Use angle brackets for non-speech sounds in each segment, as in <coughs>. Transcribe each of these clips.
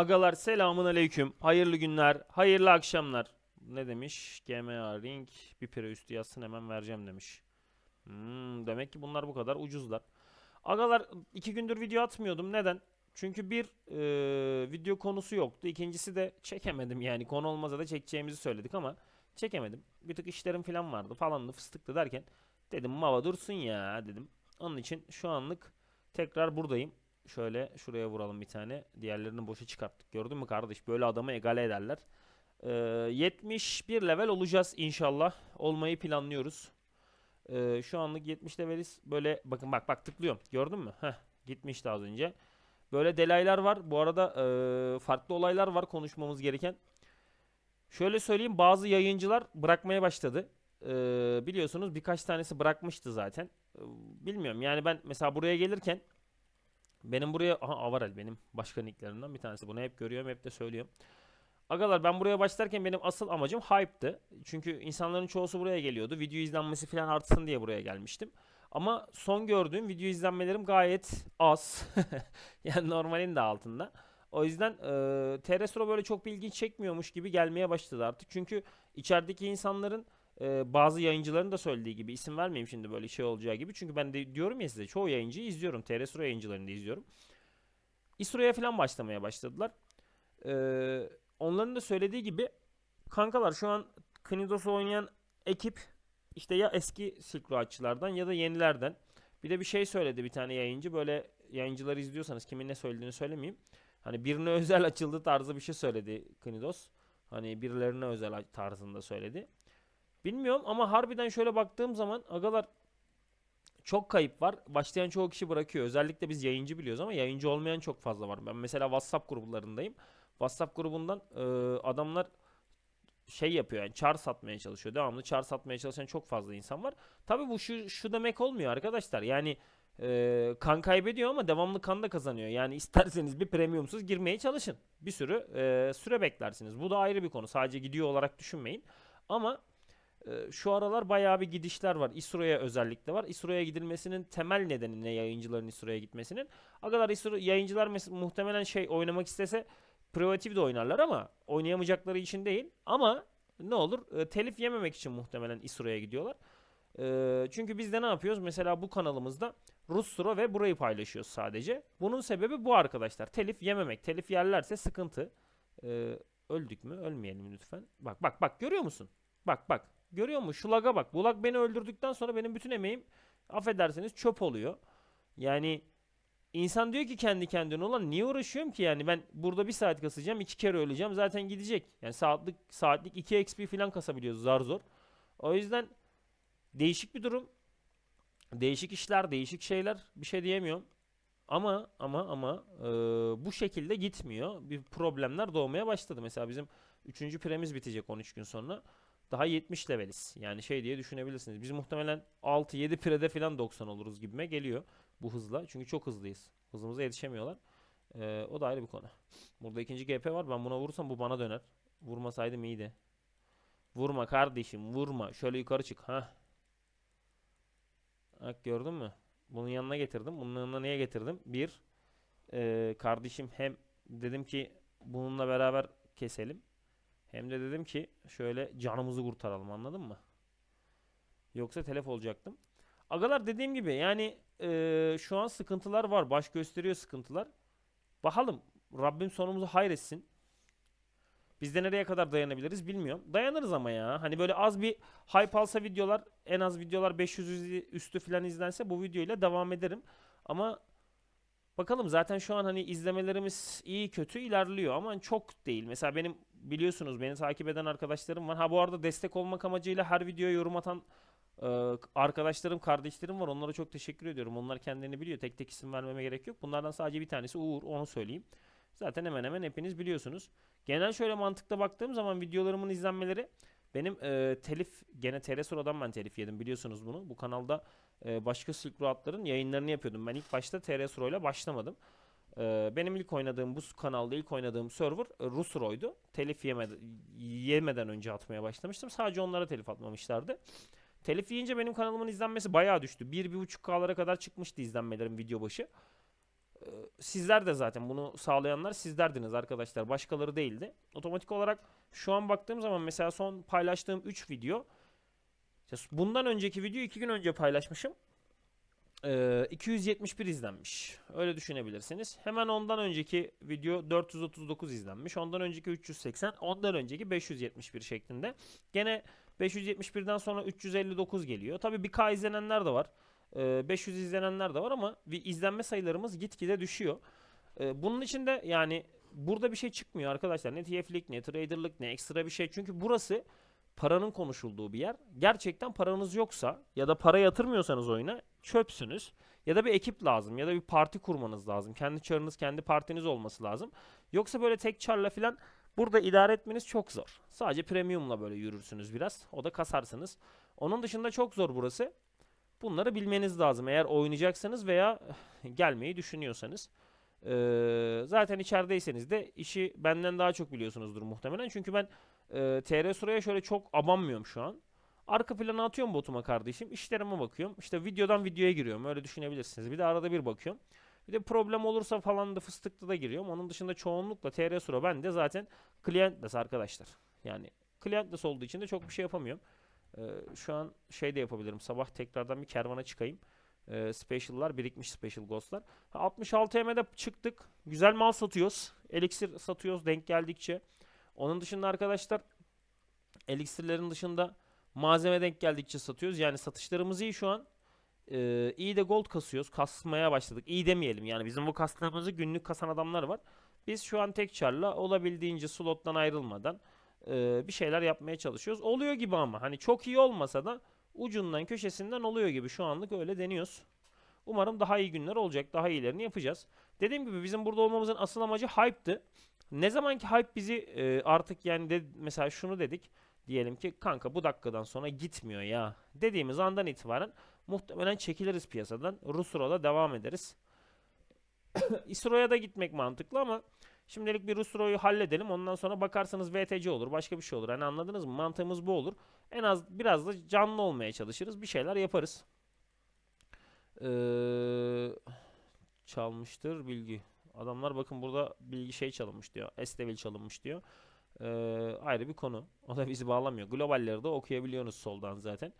Agalar selamun aleyküm. Hayırlı günler, hayırlı akşamlar. Ne demiş? GMA Ring bir pire üstü yazsın hemen vereceğim demiş. Hmm, demek ki bunlar bu kadar ucuzlar. Agalar iki gündür video atmıyordum. Neden? Çünkü bir e, video konusu yoktu. İkincisi de çekemedim yani. Konu olmasa da çekeceğimizi söyledik ama çekemedim. Bir tık işlerim falan vardı falanlı fıstıklı derken dedim mava dursun ya dedim. Onun için şu anlık tekrar buradayım. Şöyle şuraya vuralım bir tane. Diğerlerini boşa çıkarttık. Gördün mü kardeş? Böyle adamı egale ederler. Ee, 71 level olacağız inşallah. Olmayı planlıyoruz. Ee, şu anlık 70 leveliz. Böyle bakın bak bak tıklıyorum. Gördün mü? Heh, gitmişti az önce. Böyle delaylar var. Bu arada ee, farklı olaylar var konuşmamız gereken. Şöyle söyleyeyim bazı yayıncılar bırakmaya başladı. Ee, biliyorsunuz birkaç tanesi bırakmıştı zaten. Ee, bilmiyorum yani ben mesela buraya gelirken benim buraya aha Avarel benim başka nicklerimden bir tanesi. Bunu hep görüyorum, hep de söylüyorum. Agalar ben buraya başlarken benim asıl amacım hype'tı. Çünkü insanların çoğusu buraya geliyordu. Video izlenmesi falan artsın diye buraya gelmiştim. Ama son gördüğüm video izlenmelerim gayet az. <laughs> yani normalin de altında. O yüzden e, Terestro böyle çok bir ilgi çekmiyormuş gibi gelmeye başladı artık. Çünkü içerideki insanların e, bazı yayıncıların da söylediği gibi isim vermeyeyim şimdi böyle şey olacağı gibi. Çünkü ben de diyorum ya size çoğu yayıncıyı izliyorum. Terestro yayıncılarını da izliyorum. İsro'ya falan başlamaya başladılar. Ee, onların da söylediği gibi kankalar şu an Knidos'u oynayan ekip işte ya eski Silk Road'çılardan ya da yenilerden. Bir de bir şey söyledi bir tane yayıncı. Böyle yayıncıları izliyorsanız kimin ne söylediğini söylemeyeyim. Hani birine <laughs> özel açıldı tarzı bir şey söyledi Knidos. Hani birilerine özel tarzında söyledi. Bilmiyorum ama harbiden şöyle baktığım zaman agalar çok kayıp var. Başlayan çoğu kişi bırakıyor. Özellikle biz yayıncı biliyoruz ama yayıncı olmayan çok fazla var. Ben mesela WhatsApp gruplarındayım. WhatsApp grubundan e, adamlar şey yapıyor yani çar satmaya çalışıyor. Devamlı çar satmaya çalışan çok fazla insan var. Tabii bu şu, şu demek olmuyor arkadaşlar. Yani e, kan kaybediyor ama devamlı kan da kazanıyor. Yani isterseniz bir premiumsuz girmeye çalışın. Bir sürü e, süre beklersiniz. Bu da ayrı bir konu. Sadece gidiyor olarak düşünmeyin. Ama şu aralar bayağı bir gidişler var. İsro'ya özellikle var. İsro'ya gidilmesinin temel nedeni ne yayıncıların İsro'ya gitmesinin? Agalar İsro yayıncılar muhtemelen şey oynamak istese privatif de oynarlar ama oynayamayacakları için değil. Ama ne olur e, telif yememek için muhtemelen İsro'ya gidiyorlar. E, çünkü biz de ne yapıyoruz? Mesela bu kanalımızda Rusro ve burayı paylaşıyoruz sadece. Bunun sebebi bu arkadaşlar. Telif yememek. Telif yerlerse sıkıntı. E, öldük mü? Ölmeyelim lütfen. Bak bak bak görüyor musun? Bak bak. Görüyor musun? Şu laga bak. Bu lag beni öldürdükten sonra benim bütün emeğim affedersiniz çöp oluyor. Yani insan diyor ki kendi kendine ulan niye uğraşıyorum ki yani ben burada bir saat kasacağım iki kere öleceğim zaten gidecek. Yani saatlik saatlik 2 XP falan kasabiliyoruz zar zor. O yüzden değişik bir durum. Değişik işler, değişik şeyler bir şey diyemiyorum. Ama ama ama e, bu şekilde gitmiyor. Bir problemler doğmaya başladı. Mesela bizim 3. piremiz bitecek 13 gün sonra. Daha 70 leveliz. Yani şey diye düşünebilirsiniz. Biz muhtemelen 6-7 pirede falan 90 oluruz gibime geliyor bu hızla. Çünkü çok hızlıyız. Hızımıza yetişemiyorlar. Ee, o da ayrı bir konu. Burada ikinci GP var. Ben buna vurursam bu bana döner. Vurmasaydım iyiydi. Vurma kardeşim vurma. Şöyle yukarı çık. ha. Bak gördün mü? Bunun yanına getirdim. Bunun yanına niye getirdim? Bir. ee, kardeşim hem dedim ki bununla beraber keselim. Hem de dedim ki şöyle canımızı kurtaralım anladın mı? Yoksa telef olacaktım. Agalar dediğim gibi yani eee, şu an sıkıntılar var. Baş gösteriyor sıkıntılar. Bakalım Rabbim sonumuzu hayretsin. Biz de nereye kadar dayanabiliriz bilmiyorum. Dayanırız ama ya. Hani böyle az bir hype alsa videolar en az videolar 500 üz- üstü falan izlense bu videoyla devam ederim. Ama bakalım zaten şu an hani izlemelerimiz iyi kötü ilerliyor ama çok değil. Mesela benim biliyorsunuz beni takip eden arkadaşlarım var. Ha bu arada destek olmak amacıyla her videoya yorum atan e, arkadaşlarım, kardeşlerim var. Onlara çok teşekkür ediyorum. Onlar kendilerini biliyor. Tek tek isim vermeme gerek yok. Bunlardan sadece bir tanesi Uğur. Onu söyleyeyim. Zaten hemen hemen hepiniz biliyorsunuz. Genel şöyle mantıkta baktığım zaman videolarımın izlenmeleri benim e, telif gene TR ben telif yedim biliyorsunuz bunu. Bu kanalda e, başka Silk Road'ların yayınlarını yapıyordum. Ben ilk başta TR ile başlamadım. Ee, benim ilk oynadığım bu kanalda ilk oynadığım server e, Rusro'ydu. Telif yemeden, yemeden önce atmaya başlamıştım. Sadece onlara telif atmamışlardı. Telif yiyince benim kanalımın izlenmesi bayağı düştü. 1-1.5K'lara kadar çıkmıştı izlenmelerim video başı. Ee, Sizler de zaten bunu sağlayanlar sizlerdiniz arkadaşlar. Başkaları değildi. Otomatik olarak şu an baktığım zaman mesela son paylaştığım 3 video bundan önceki video 2 gün önce paylaşmışım. Ee, 271 izlenmiş. Öyle düşünebilirsiniz. Hemen ondan önceki video 439 izlenmiş. Ondan önceki 380, ondan önceki 571 şeklinde. Gene 571'den sonra 359 geliyor. Tabii bir K izlenenler de var. Ee, 500 izlenenler de var ama izlenme sayılarımız gitgide düşüyor. Ee, bunun için de yani burada bir şey çıkmıyor arkadaşlar. Ne TF'lik ne traderlık ne ekstra bir şey. Çünkü burası paranın konuşulduğu bir yer. Gerçekten paranız yoksa ya da para yatırmıyorsanız oyuna çöpsünüz. Ya da bir ekip lazım ya da bir parti kurmanız lazım. Kendi çarınız, kendi partiniz olması lazım. Yoksa böyle tek çarla falan burada idare etmeniz çok zor. Sadece premiumla böyle yürürsünüz biraz. O da kasarsınız. Onun dışında çok zor burası. Bunları bilmeniz lazım eğer oynayacaksanız veya gelmeyi düşünüyorsanız. Ee, zaten içerideyseniz de işi benden daha çok biliyorsunuzdur muhtemelen. Çünkü ben e, TR Sura'ya şöyle çok abanmıyorum şu an. Arka plana atıyorum botuma kardeşim. İşlerime bakıyorum. İşte videodan videoya giriyorum. Öyle düşünebilirsiniz. Bir de arada bir bakıyorum. Bir de problem olursa falan da fıstıklı da giriyorum. Onun dışında çoğunlukla TR Sura ben de zaten clientless arkadaşlar. Yani clientless olduğu için de çok bir şey yapamıyorum. Ee, şu an şey de yapabilirim. Sabah tekrardan bir kervana çıkayım. Ee, special'lar birikmiş special ghost'lar. Ha, 66 M'de çıktık. Güzel mal satıyoruz. Elixir satıyoruz denk geldikçe. Onun dışında arkadaşlar elixirlerin dışında malzeme denk geldikçe satıyoruz. Yani satışlarımız iyi şu an. Ee, iyi de gold kasıyoruz. Kasmaya başladık. İyi demeyelim yani bizim bu kastığımızı günlük kasan adamlar var. Biz şu an tek çarla olabildiğince slottan ayrılmadan e, bir şeyler yapmaya çalışıyoruz. Oluyor gibi ama hani çok iyi olmasa da ucundan köşesinden oluyor gibi şu anlık öyle deniyoruz. Umarım daha iyi günler olacak. Daha iyilerini yapacağız. Dediğim gibi bizim burada olmamızın asıl amacı hype'tı. Ne zamanki hype bizi e, artık yani de, mesela şunu dedik. Diyelim ki kanka bu dakikadan sonra gitmiyor ya dediğimiz andan itibaren muhtemelen çekiliriz piyasadan. Rusro'da devam ederiz. <coughs> İsro'ya da gitmek mantıklı ama şimdilik bir Rusro'yu halledelim. Ondan sonra bakarsanız VTC olur. Başka bir şey olur. Hani anladınız mı? Mantığımız bu olur. En az biraz da canlı olmaya çalışırız. Bir şeyler yaparız. Ee, çalmıştır bilgi. Adamlar bakın burada bilgi şey çalınmış diyor. S-level çalınmış diyor. Ee, ayrı bir konu. <laughs> O da bizi bağlamıyor. Globalleri de okuyabiliyorsunuz soldan zaten.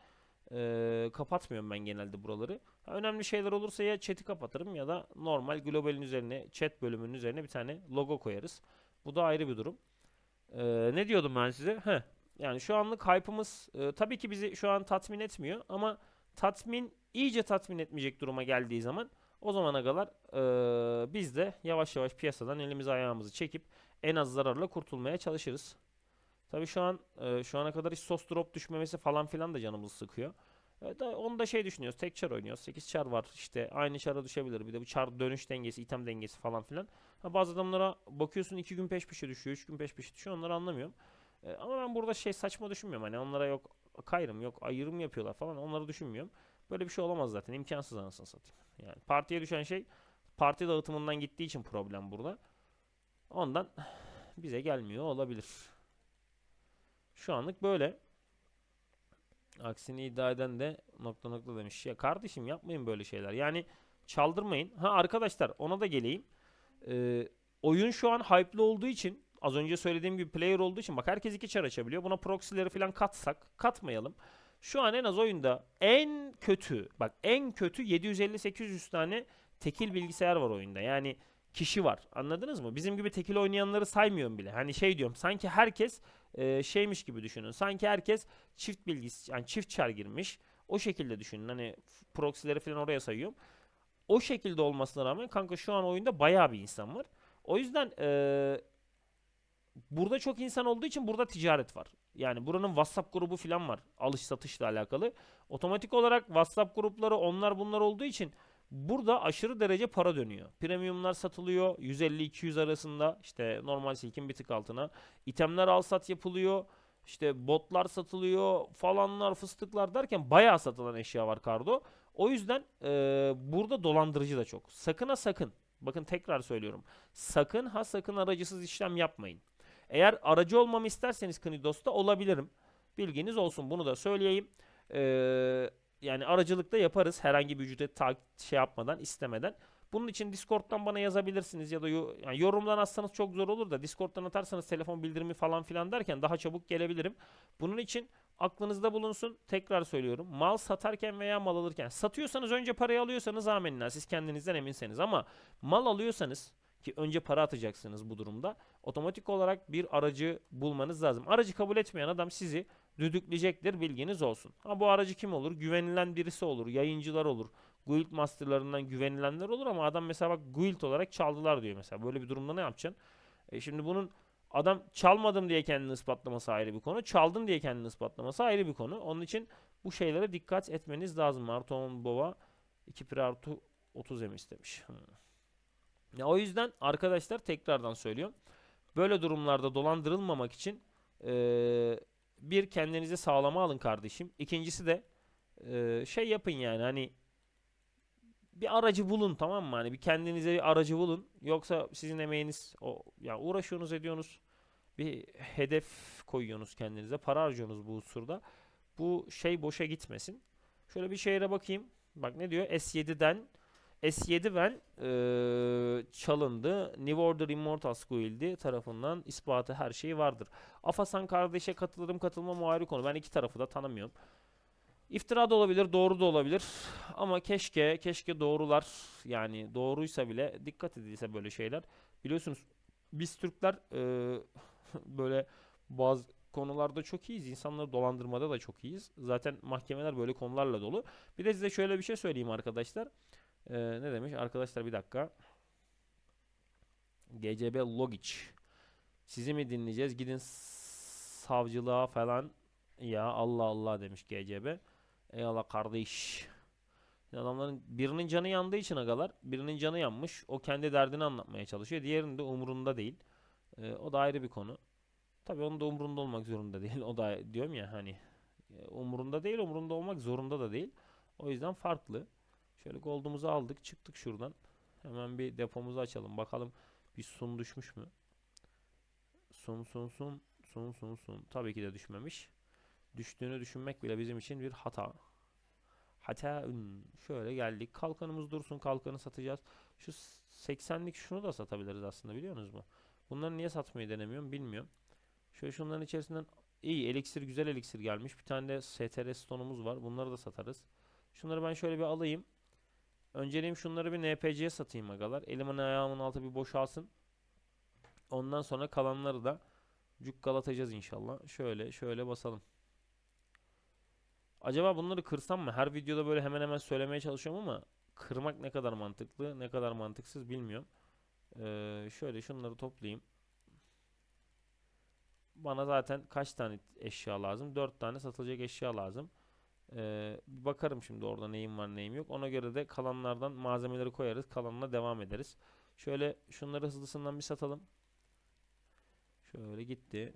Ee, kapatmıyorum ben genelde buraları. Ha, önemli şeyler olursa ya chat'i kapatırım ya da normal globalin üzerine chat bölümünün üzerine bir tane logo koyarız. Bu da ayrı bir durum. Ee, ne diyordum ben size? Heh. Yani şu anlık hype'ımız e, tabii ki bizi şu an tatmin etmiyor ama tatmin iyice tatmin etmeyecek duruma geldiği zaman o zamana kadar e, biz de yavaş yavaş piyasadan elimizi ayağımızı çekip en az zararla kurtulmaya çalışırız. Tabii şu an e, şu ana kadar hiç sos drop düşmemesi falan filan da canımızı sıkıyor. E, da, onu da şey düşünüyoruz. Tek çar oynuyoruz. 8 çar var. İşte aynı çara düşebilir. Bir de bu çar dönüş dengesi, item dengesi falan filan. Ha, bazı adamlara bakıyorsun 2 gün peş peşe düşüyor, 3 gün peş peşe düşüyor. Onları anlamıyorum. E, ama ben burada şey saçma düşünmüyorum. Hani onlara yok kayrım yok ayrım yapıyorlar falan. Onları düşünmüyorum. Böyle bir şey olamaz zaten. İmkansız anasını satayım. Yani partiye düşen şey parti dağıtımından gittiği için problem burada. Ondan bize gelmiyor olabilir. Şu anlık böyle. Aksini iddia eden de nokta nokta demiş. Ya kardeşim yapmayın böyle şeyler. Yani çaldırmayın. Ha arkadaşlar ona da geleyim. Ee, oyun şu an hype'lı olduğu için az önce söylediğim gibi player olduğu için bak herkes iki çar açabiliyor. Buna proxy'leri falan katsak katmayalım. Şu an en az oyunda en kötü bak en kötü 750-800 tane tekil bilgisayar var oyunda. Yani kişi var. Anladınız mı? Bizim gibi tekil oynayanları saymıyorum bile. Hani şey diyorum sanki herkes e, şeymiş gibi düşünün. Sanki herkes çift bilgisi yani çift çar girmiş. O şekilde düşünün. Hani proxy'leri falan oraya sayıyorum. O şekilde olmasına rağmen kanka şu an oyunda bayağı bir insan var. O yüzden e, burada çok insan olduğu için burada ticaret var. Yani buranın WhatsApp grubu falan var. Alış satışla alakalı. Otomatik olarak WhatsApp grupları onlar bunlar olduğu için burada aşırı derece para dönüyor. Premiumlar satılıyor 150-200 arasında işte normal silkin bir tık altına. İtemler al sat yapılıyor. İşte botlar satılıyor falanlar fıstıklar derken bayağı satılan eşya var Kardo. O yüzden eee, burada dolandırıcı da çok. Sakın ha sakın. Bakın tekrar söylüyorum. Sakın ha sakın aracısız işlem yapmayın. Eğer aracı olmamı isterseniz Knidos'ta olabilirim. Bilginiz olsun bunu da söyleyeyim. Ee, yani aracılıkta yaparız herhangi bir ücret ta- şey yapmadan istemeden. Bunun için Discord'dan bana yazabilirsiniz ya da yo- yani yorumdan atsanız çok zor olur da Discord'dan atarsanız telefon bildirimi falan filan derken daha çabuk gelebilirim. Bunun için aklınızda bulunsun. Tekrar söylüyorum. Mal satarken veya mal alırken satıyorsanız önce parayı alıyorsanız amenna siz kendinizden eminseniz ama mal alıyorsanız ki önce para atacaksınız bu durumda. Otomatik olarak bir aracı bulmanız lazım. Aracı kabul etmeyen adam sizi düdükleyecektir bilginiz olsun. Ha bu aracı kim olur? Güvenilen birisi olur, yayıncılar olur. Guild masterlarından güvenilenler olur ama adam mesela bak guild olarak çaldılar diyor mesela. Böyle bir durumda ne yapacaksın? E şimdi bunun adam çalmadım diye kendini ispatlaması ayrı bir konu. Çaldın diye kendini ispatlaması ayrı bir konu. Onun için bu şeylere dikkat etmeniz lazım. Artı 10 bova 2 pir artı 30 em istemiş. Hmm. Ya o yüzden arkadaşlar tekrardan söylüyorum. Böyle durumlarda dolandırılmamak için eee, bir kendinize sağlama alın kardeşim. İkincisi de eee, şey yapın yani hani bir aracı bulun tamam mı? Hani bir kendinize bir aracı bulun. Yoksa sizin emeğiniz o ya uğraşıyorsunuz ediyorsunuz. Bir hedef koyuyorsunuz kendinize. Para harcıyorsunuz bu husurda. Bu şey boşa gitmesin. Şöyle bir şehre bakayım. Bak ne diyor? S7'den S7 Ven eee, çalındı. New Order Immortals Guild'i tarafından ispatı her şeyi vardır. Afasan kardeşe katılırım katılmam o ayrı konu. Ben iki tarafı da tanımıyorum. İftira da olabilir, doğru da olabilir. Ama keşke, keşke doğrular yani doğruysa bile dikkat edilse böyle şeyler. Biliyorsunuz biz Türkler eee, <laughs> böyle bazı konularda çok iyiyiz. İnsanları dolandırmada da çok iyiyiz. Zaten mahkemeler böyle konularla dolu. Bir de size şöyle bir şey söyleyeyim arkadaşlar. Eee, ne demiş? Arkadaşlar bir dakika. GCB Logic. Sizi mi dinleyeceğiz? Gidin savcılığa falan. Ya Allah Allah demiş GCB. Eyvallah kardeş. Adamların birinin canı yandığı için agalar, birinin canı yanmış. O kendi derdini anlatmaya çalışıyor. Diğerinin de umurunda değil. Ee, o da ayrı bir konu. Tabii onun da umurunda olmak zorunda değil. <laughs> O da diyorum ya hani e, umurunda değil, umurunda olmak zorunda da değil. O yüzden farklı. Şöyle gold'umuzu aldık, çıktık şuradan. Hemen bir depomuzu açalım. Bakalım bir sun düşmüş mü? Sun sun sun sun sun sun. Tabii ki de düşmemiş. Düştüğünü düşünmek bile bizim için bir hata. Hata. Şöyle geldik. Kalkanımız dursun. Kalkanı satacağız. Şu 80'lik şunu da satabiliriz aslında biliyorsunuz mu? Bunları niye satmayı denemiyorum bilmiyorum. Şöyle şunların içerisinden iyi eliksir güzel eliksir gelmiş. Bir tane de STR stonumuz var. Bunları da satarız. Şunları ben şöyle bir alayım. Önceliğim şunları bir NPC'ye satayım agalar. Elimin ayağımın altı bir boşalsın. Ondan sonra kalanları da cukkalatacağız inşallah. Şöyle şöyle basalım. Acaba bunları kırsam mı? Her videoda böyle hemen hemen söylemeye çalışıyorum ama kırmak ne kadar mantıklı, ne kadar mantıksız bilmiyorum. Ee, şöyle şunları toplayayım. Bana zaten kaç tane eşya lazım? 4 tane satılacak eşya lazım. Ee, bakarım şimdi orada neyim var neyim yok. Ona göre de kalanlardan malzemeleri koyarız. Kalanına devam ederiz. Şöyle şunları hızlısından bir satalım. Şöyle gitti.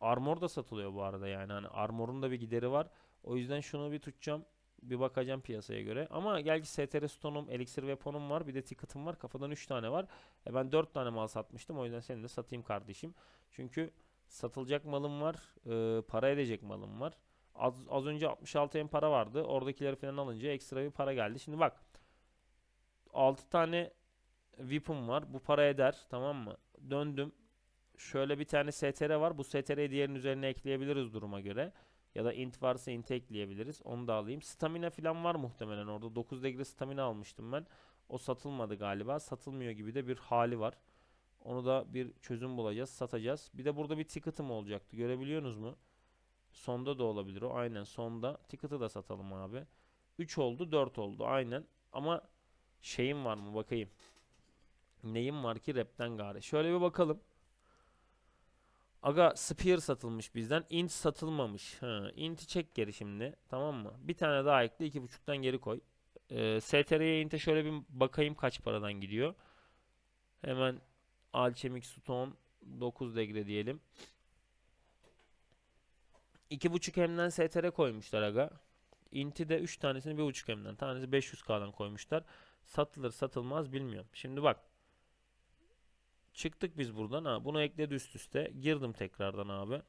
Armor da satılıyor bu arada yani. Hani armorun da bir gideri var. O yüzden şunu bir tutacağım. Bir bakacağım piyasaya göre. Ama gel ki STR Stone'um, Elixir Weapon'um var. Bir de Ticket'ım var. Kafadan 3 tane var. E ben 4 tane mal satmıştım. O yüzden seni de satayım kardeşim. Çünkü satılacak malım var. e, para edecek malım var. Az, az önce 66 en para vardı. Oradakileri falan alınca ekstra bir para geldi. Şimdi bak. 6 tane VIP'um var. Bu para eder. Tamam mı? Döndüm. Şöyle bir tane STR var. Bu STR'yi diğerinin üzerine ekleyebiliriz duruma göre. Ya da int varsa int ekleyebiliriz. Onu da alayım. Stamina falan var muhtemelen orada. 9 degree stamina almıştım ben. O satılmadı galiba. Satılmıyor gibi de bir hali var. Onu da bir çözüm bulacağız. Satacağız. Bir de burada bir ticket'ım olacaktı. Görebiliyorsunuz mu? Sonda da olabilir o. Aynen sonda. Ticket'ı da satalım abi. 3 oldu 4 oldu. Aynen. Ama şeyim var mı bakayım. Neyim var ki rapten gari. Şöyle bir bakalım. Aga Spear satılmış bizden. Int satılmamış. Ha, Int'i çek geri şimdi. Tamam mı? Bir tane daha ekle. 2.5'tan geri koy. Ee, STR'ye Int'e şöyle bir bakayım kaç paradan gidiyor. Hemen Alchemic Stone 9 degre diyelim. 2.5 M'den STR koymuşlar aga. Int'i de 3 tanesini 1.5 M'den. Tanesi 500K'dan koymuşlar. Satılır satılmaz bilmiyorum. Şimdi bak. Çıktık biz buradan. Ha, bunu ekledi üst üste. Girdim tekrardan abi.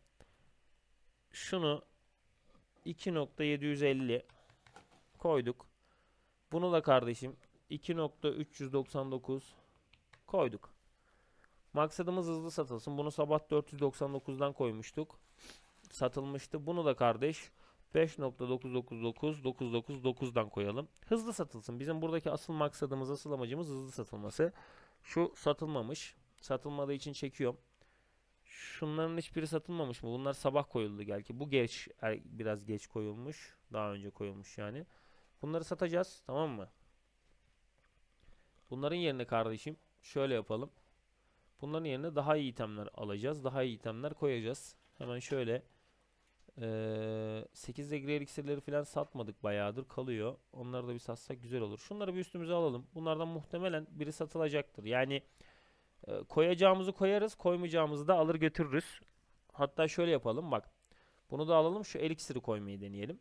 Şunu 2.750 Koyduk. Bunu da kardeşim 2.399 koyduk. Maksadımız hızlı satılsın. Bunu sabah 499'dan koymuştuk. Satılmıştı. Bunu da kardeş 5.999999'dan koyalım. Hızlı satılsın. Bizim buradaki asıl maksadımız, asıl amacımız hızlı satılması. Şu satılmamış. Satılmadığı için çekiyorum. Şunların hiçbiri satılmamış mı? Bunlar sabah koyuldu belki. Bu geç, er- biraz geç koyulmuş. Daha önce koyulmuş yani. Bunları satacağız, tamam mı? Bunların yerine kardeşim şöyle yapalım. Bunların yerine daha iyi itemler alacağız. Daha iyi itemler koyacağız. Hemen şöyle eee 8 degre eliksirleri falan satmadık bayağıdır kalıyor. Onları da bir satsak güzel olur. Şunları bir üstümüze alalım. Bunlardan muhtemelen biri satılacaktır. Yani e, koyacağımızı koyarız, koymayacağımızı da alır götürürüz. Hatta şöyle yapalım bak. Bunu da alalım şu eliksiri koymayı deneyelim.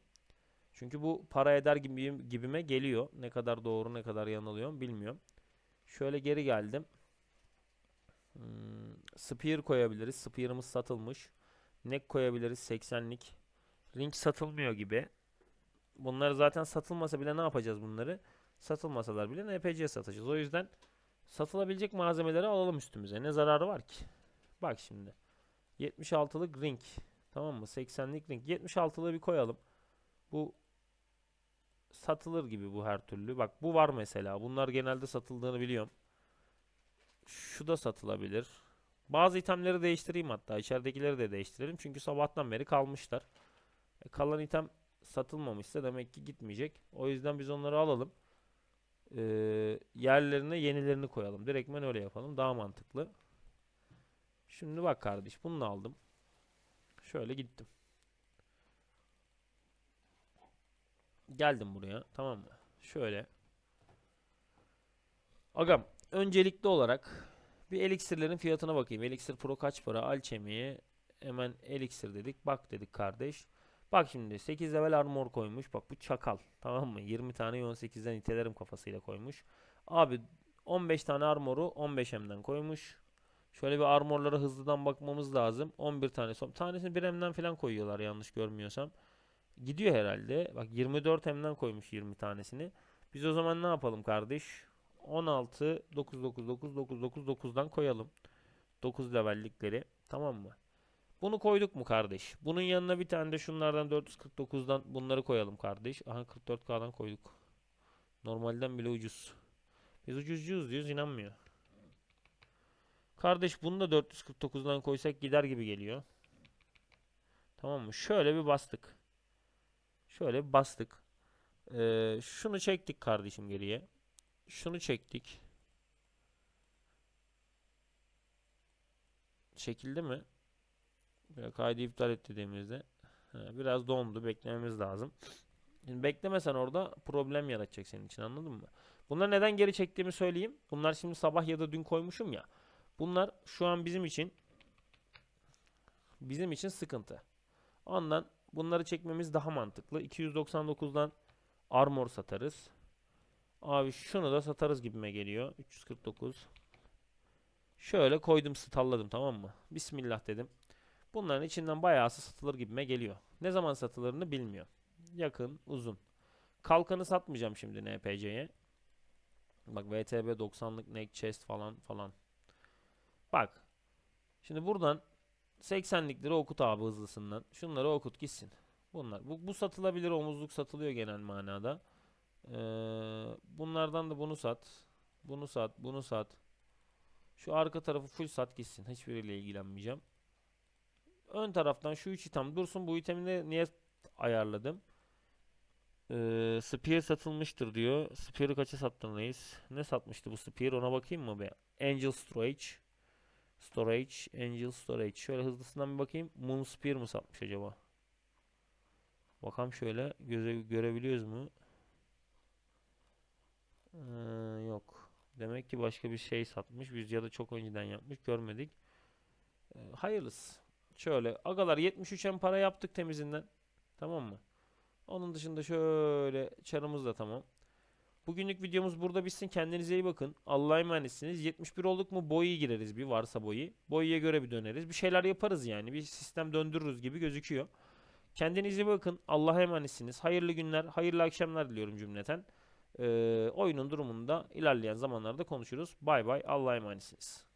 Çünkü bu para eder gibi gibime geliyor. Ne kadar doğru ne kadar yanılıyorum bilmiyorum. Şöyle geri geldim. Hmm, Spear koyabiliriz. Spear'ımız satılmış. Neck koyabiliriz 80'lik. Ring satılmıyor gibi. Bunları zaten satılmasa bile ne yapacağız bunları? Satılmasalar bile NPC'ye satacağız. O yüzden satılabilecek malzemeleri alalım üstümüze. Ne zararı var ki? Bak şimdi. 76'lık ring. Tamam mı? 80'lik ring. 76'lığı bir koyalım. Bu satılır gibi bu her türlü. Bak bu var mesela. Bunlar genelde satıldığını biliyorum. Şu da satılabilir. Bazı itemleri değiştireyim hatta. İçeridekileri de değiştirelim. Çünkü sabahtan beri kalmışlar. E, kalan item satılmamışsa demek ki gitmeyecek. O yüzden biz onları alalım. Ee, yerlerine yenilerini koyalım. Direktmen öyle yapalım. Daha mantıklı. Şimdi bak kardeş bunu aldım. Şöyle gittim. Geldim buraya. Tamam mı? Şöyle. Agam öncelikli olarak bir eliksirlerin fiyatına bakayım. Eliksir Pro kaç para? Alchemy'ye hemen eliksir dedik. Bak dedik kardeş. Bak şimdi 8 level armor koymuş. Bak bu çakal. Tamam mı? 20 tane 18'den itelerim kafasıyla koymuş. Abi 15 tane armoru 15M'den koymuş. Şöyle bir armorlara hızlıdan bakmamız lazım. 11 tane. Tanesini 1M'den falan koyuyorlar yanlış görmüyorsam. Gidiyor herhalde. Bak 24 M'den koymuş 20 tanesini. Biz o zaman ne yapalım kardeş? 16 9 9 9 9 9 9'dan koyalım. 9 levellikleri. Tamam mı? Bunu koyduk mu kardeş? Bunun yanına bir tane de şunlardan 449'dan bunları koyalım kardeş. Aha 44K'dan koyduk. Normalden bile ucuz. Biz ucuzcuyuz diyoruz inanmıyor. Kardeş bunu da 449'dan koysak gider gibi geliyor. Tamam mı? Şöyle bir bastık. Şöyle bir bastık. Ee, şunu çektik kardeşim geriye. Şunu çektik. Çekildi mi? Böyle kaydı iptal et dediğimizde biraz dondu. Beklememiz lazım. Şimdi beklemesen orada problem yaratacak senin için anladın mı? Bunları neden geri çektiğimi söyleyeyim. Bunlar şimdi sabah ya da dün koymuşum ya. Bunlar şu an bizim için bizim için sıkıntı. Ondan bunları çekmemiz daha mantıklı. 299'dan armor satarız. Abi şunu da satarız gibime geliyor. 349. Şöyle koydum stalladım tamam mı? Bismillah dedim. Bunların içinden bayağısı satılır gibime geliyor. Ne zaman satılırını bilmiyorum. Yakın, uzun. Kalkanı satmayacağım şimdi NPC'ye. Bak VTB 90'lık neck chest falan falan. Bak. Şimdi buradan 80'likleri okut abi hızlısından. Şunları okut gitsin. Bunlar. Bu, bu satılabilir omuzluk satılıyor genel manada. Ee, bunlardan da bunu sat. Bunu sat. Bunu sat. Şu arka tarafı full sat gitsin. Hiçbiriyle ilgilenmeyeceğim. Ön taraftan şu üç item dursun. Bu itemini niye ayarladım? Ee, Spear satılmıştır diyor. Spear'ı kaça sattın reis? Ne satmıştı bu Spear? Ona bakayım mı be? Angel Storage. Storage. Angel Storage. Şöyle hızlısından bir bakayım. Moon Spear mı satmış acaba? Bakalım şöyle. Göze, görebiliyoruz mu? Ee, yok. Demek ki başka bir şey satmış. Biz ya da çok önceden yapmış. Görmedik. Ee, hayırlısı. Şöyle. Agalar 73 en para yaptık temizinden. Tamam mı? Onun dışında şöyle çarımız da tamam. Bugünlük videomuz burada bitsin. Kendinize iyi bakın. Allah'a emanetsiniz. 71 olduk mu boyu gireriz bir varsa boyu. Boyuya göre bir döneriz. Bir şeyler yaparız yani. Bir sistem döndürürüz gibi gözüküyor. Kendinize bakın. Allah'a emanetsiniz. Hayırlı günler, hayırlı akşamlar diliyorum cümleten. Oyunun durumunu da ilerleyen zamanlarda konuşuruz. Bay bay. Allah'a emanetsiniz.